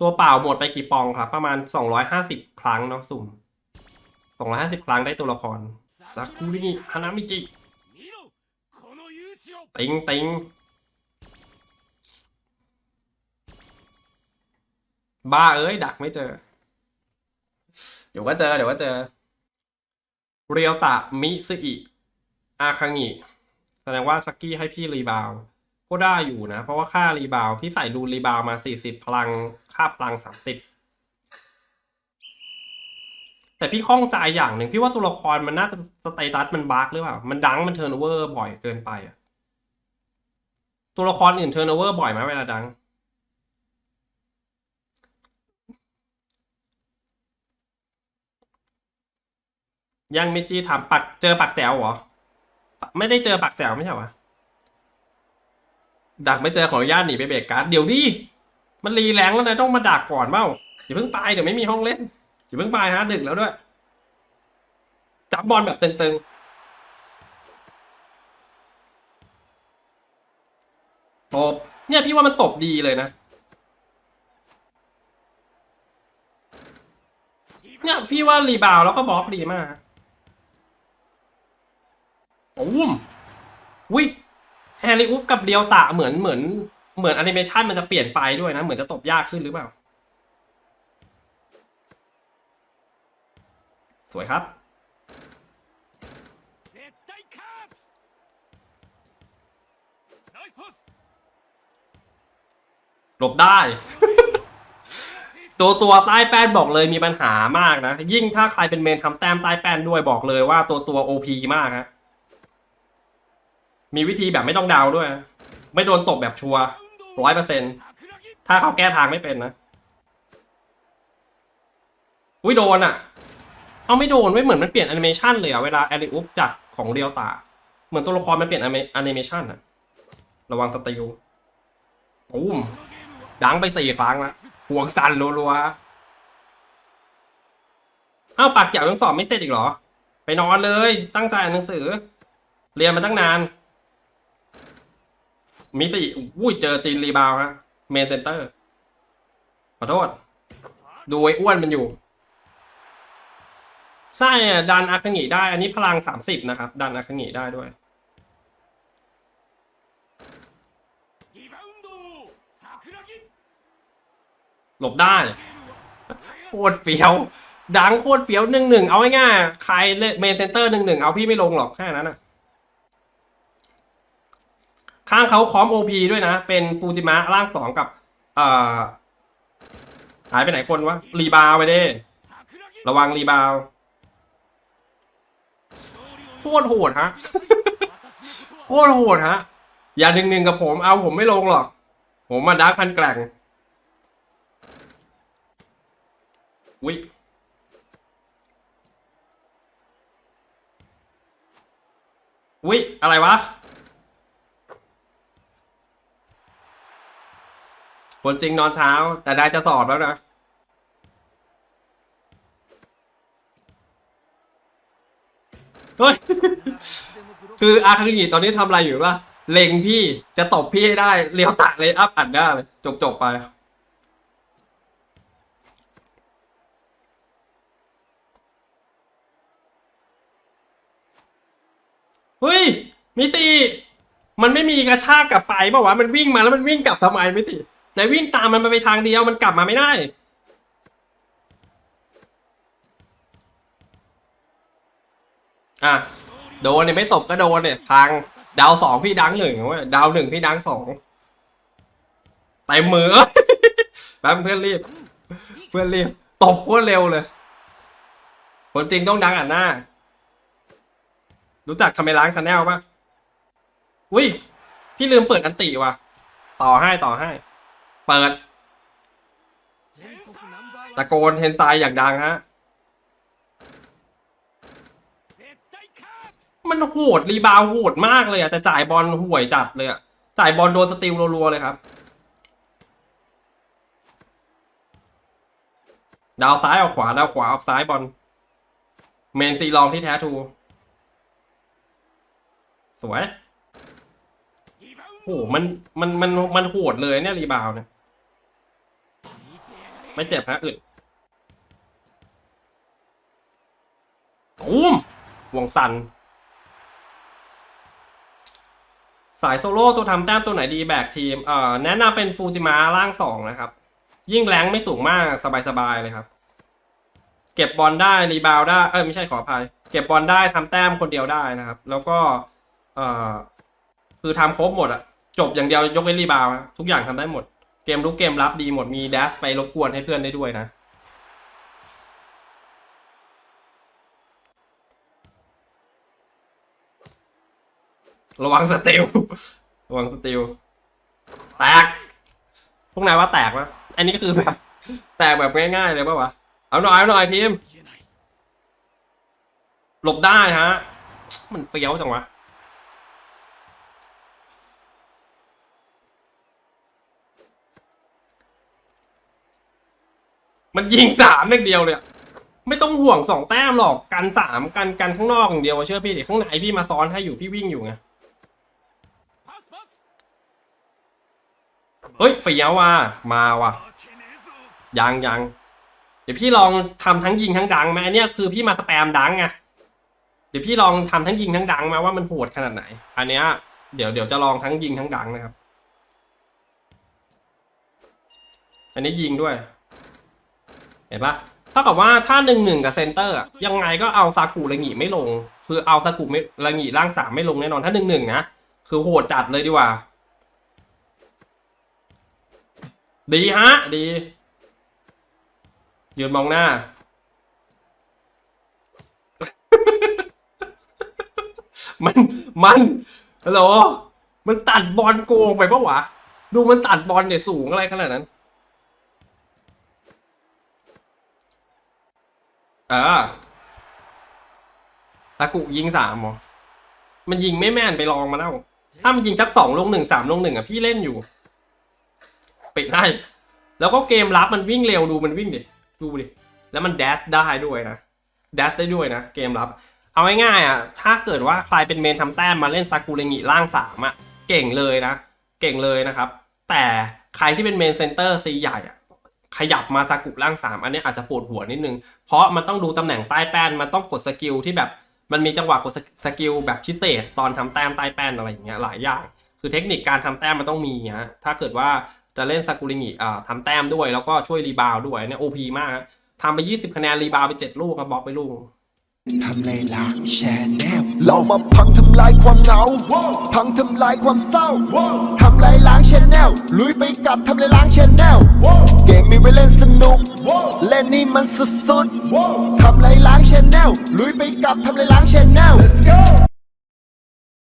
ตัวเปล่าหมดไปกี่ปองครับ ประมาณ 250 ครั้งเนาะสุ่ม 250 ครั้งได้ตัวละครซากุริฮานามิจิติงติงบ้าเอ้ย ดักไม่เจอ เดี๋ยวก็เจอ เดี๋ยวก็เจอ เรียวตะมิซึอิอาคังิแสดงว่าชักกี้ให้พี่รีบาว ก็ได้อยู่นะ เพราะว่าค่ารีบาวพี่ใส่รูรีบาวด์มา40พลังค่าพลัง30แต่พี่ข้องใจอย่างหนึ่งพี่ว่าตัวละครมันน่าจะสเตตัสมันบั๊กหรือเปล่า มันดังมันเทิร์นเวอร์บ่อยเกินไปอะตัวละครอื่นเทิร์นเวอร์บ่อยไหมเวลาดัง ยังมิจีถามปักเจอปักแจ๋วเหรอ ไม่ได้เจอปักแจ๋วไม่ใช่หรอ ดักไม่เจอขออนุญาตหนีไปเบรกการ์ดเดี๋ยวดิมันรีแรงแล้วนะต้องมาดักก่อนเปล่าอย่าเพิ่งไปเดี๋ยวไม่มีห้องเล่นอย่าเพิ่งไปฮะดึกแล้วด้วย จับบอลแบบตึงๆตบเนี่ยพี่ว่ามันตบดีเลยนะเนี่ยพี่ว่ารีบาวแล้วก็บล็อกดีมากโอ้มวิ แฮร์รี่อุ๊บกับเดียวตะเหมือนเหมือนเหมือนแอนิเมชันมันจะเปลี่ยนไปด้วยนะ เหมือนจะตบยากขึ้นหรือเปล่า สวยครับ หลบได้ ตัวตัวใต้แป้นบอกเลยมีปัญหามากนะ ยิ่งถ้าใครเป็นเมนทำแต้มใต้แป้นด้วยบอกเลยว่าตัวตัวโอพีมากฮะ มีวิธีแบบไม่ต้องดาวด้วย ไม่โดนตบแบบชัวร้อยเปอร์เซ็นถ้าเขาแก้ทางไม่เป็นนะ อุ้ยโดนอะ เอาไม่โดนไม่เหมือนมันเปลี่ยนแอนิเมชันเลยอะเวลาแอนิอุปจากของเรียวตา เหมือนตัวละครมันเปลี่ยนแอนิเมชันอะระวังสติลอุ้มดังไปสี่ครั้งละห่วงสั่นรัวๆอ้าวปากแจ๋วยังสอบไม่เสร็จอีกเหรอ ไปนอนเลย ตั้งใจอ่านหนังสือ เรียนมาตั้งนาน มิสซี่อุ้ยเจอจีนรีบาวฮะเมนเซนเตอร์ ขอโทษ ดูไอ้อ้วนมันอยู่ ใช่ดันอาคางิได้ อันนี้พลังสามสิบนะครับ ดันอาคางิได้ด้วยหลบได้โคตรเฟี้ยว ดังโคตรเฟี้ยวหนึ่งหนึ่งเอาง่ายๆใครเล่นเมนเซนเตอร์หนึ่งหนึ่งเอาพี่ไม่ลงหรอกแค่นั้นอะ ข้างเขาคอมโอพีด้วยนะ เป็นฟูจิมะร่างสองกับเอ่อหายไปไหนคนวะ รีบาวไปเด้ ระวังรีบาวโคตรโหดฮะโคตรโหดฮะ อย่าดึงหนึ่งกับผมเอาผมไม่ลงหรอก ผมมาดักพันแกล่งวิวิอะไรวะ คนจริงนอนเช้า แต่ได้จะสอบแล้วนะ เฮ้ย คืออาคางิตอนนี้ทำอะไรอยู่วะเล็งพี่จะตบพี่ให้ได้เลี้ยวตะเลยอัพอัดหน้เลยจบจบไป เฮ้ย มิสิมันไม่มีกระชากกลับไปเปล่าวะ มันวิ่งมาแล้วมันวิ่งกลับทำไมมิสิ ไหนวิ่งตามมันไปทางเดียวมันกลับมาไม่ได้อะโดนเนี่ยไม่ตบก็โดนเนี่ยพังดาวสองพี่ดังหนึ่งเว้ยดาวหนึ่งพี่ดังสองเต็มมือแป๊บเพื่อนรีบ เพื่อนรีบตบโคตรเร็วเลยคนจริงต้องดังอะหน้า รู้จักคาเมล้างชาแนลปะอุ้ย พี่ลืมเปิดอันติว่ะ ต่อให้ต่อให้ เปิด ตะโกนเทนไซอย่างดังฮะ มันโหดรีบาวโหดมากเลยอะแต่จ่ายบอลห่วยจัดเลยอะจ่ายบอลโดนสติลรัวๆเลยครับ ดาวซ้ายออกขวา ดาวขวาออกซ้ายบอล เมนซีลองที่แท้ทู สวยโหมันมันมันมันโหดเลยเนี่ยรีบาวเนี่ย ไม่เจ็บฮะอึดตูมวงสัน สายโซโล่ตัวทำแต้มตัวไหนดีแบกทีม เอ่อ แนะนำเป็นฟูจิมะร่างสองนะครับ ยิ่งแรงไม่สูงมากสบายๆเลยครับ เก็บบอลได้รีบาวด์ได้ เอ้ยไม่ใช่ขออภัย เก็บบอลได้ทำแต้มคนเดียวได้นะครับ แล้วก็ เอ่อ คือทำครบหมดอะจบอย่างเดียวยกเว้นรีบาวด์นะทุกอย่างทำได้หมด เกมลุกเกมรับดีหมดมีดัสไปรบกวนให้เพื่อนได้ด้วยนะ ระวังสติลระวังสติลแตก พวกนายว่าแตกนะอันนี้ก็คือแบบ แตกแบบง่ายๆเลยปะวะ เอาหน่อยเอาหน่อยทีม หลบได้ฮะ มันเฟี้ยวจังวะ มันยิงสามเด็กเดียวเลยไม่ต้องห่วงสองแต้มหรอกกันสามกันกันข้างนอกอย่างเดียวเชื่อพี่เดิข้างในพี่มาซ้อนให้อยู่พี่วิ่งอยู่ไงเฮ้ยเฟียวว่ะมาว่ะยังยังเดี๋ยวพี่ลองทำทั้งยิงทั้งดังไหมอันนี้คือพี่มาสแปมดังไงเดี๋ยวพี่ลองทำทั้งยิงทั้งดังไหมว่ามันโหดขนาดไหน อันเนี้ยเดี๋ยวเดี๋ยวจะลองทั้งยิงทั้งดังนะครับ อันนี้ยิงด้วย เห็นปะเท่ากับว่าถ้าหนึ่งหนึ่งกับเซนเตอร์ยังไงก็เอาซากุระงีไม่ลง คือเอาซากุไม่ระงีร่างสามไม่ลงแน่นอนถ้าหนึ่งหนึ่งนะคือโหดจัดเลยดีกว่า ดีฮะ ดี ยืนมองหน้า มันมันฮัลโหลมันตัดบอลโกงไปปะวะ ดูมันตัดบอลเนี่ยสูงอะไรขนาดนั้น เออซากุยิงสามเหรอ มันยิงไม่แม่นไปลองมาแล้ว ถ้ามันยิงสักสองลงหนึ่งสามลงหนึ่งอะพี่เล่นอยู่ปิดได้ แล้วก็เกมรับมันวิ่งเร็วดูมันวิ่งดิ ดูดิ แล้วมันแดชได้ด้วยนะแดชได้ด้วยนะ เกมรับ เอาง่ายๆอะ ถ้าเกิดว่าใครเป็นเมนทำแต้มมาเล่นซากุเรงิร่างสามอะ เก่งเลยนะ เก่งเลยนะครับ แต่ใครที่เป็นเมนเซนเตอร์ซีใหญ่อะ ขยับมาซากุร่างสามอันนี้อาจจะปวดหัวนิดนึง เพราะมันต้องดูตำแหน่งใต้แป้น มันต้องกดสกิลที่แบบ มันมีจังหวะกดสกิลแบบพิเศษ ตอนทำแต้มใต้แป้นอะไรอย่างเงี้ยหลายอย่าง คือเทคนิคการทำแต้มมันต้องมีฮะ ถ้าเกิดว่าจะเล่นซากุริงิอ่าทำแต้มด้วย แล้วก็ช่วยรีบาวด้วยเนี่ยโอพีมากทำไป 20 คะแนนรีบาวไป 7 ลูกครับบล็อกไปลูก ทำในล้างแชนแนลเรามาพังทำลายความเหงา พังทำลายความเศร้า ทำลายล้างชแนลลุยไปกับทำลายล้างชแนลเกมมีไว้เล่นสนุก เล่นนี่มันสุดๆทำลายล้างชแนลลุยไปกับทำลายล้างชแนล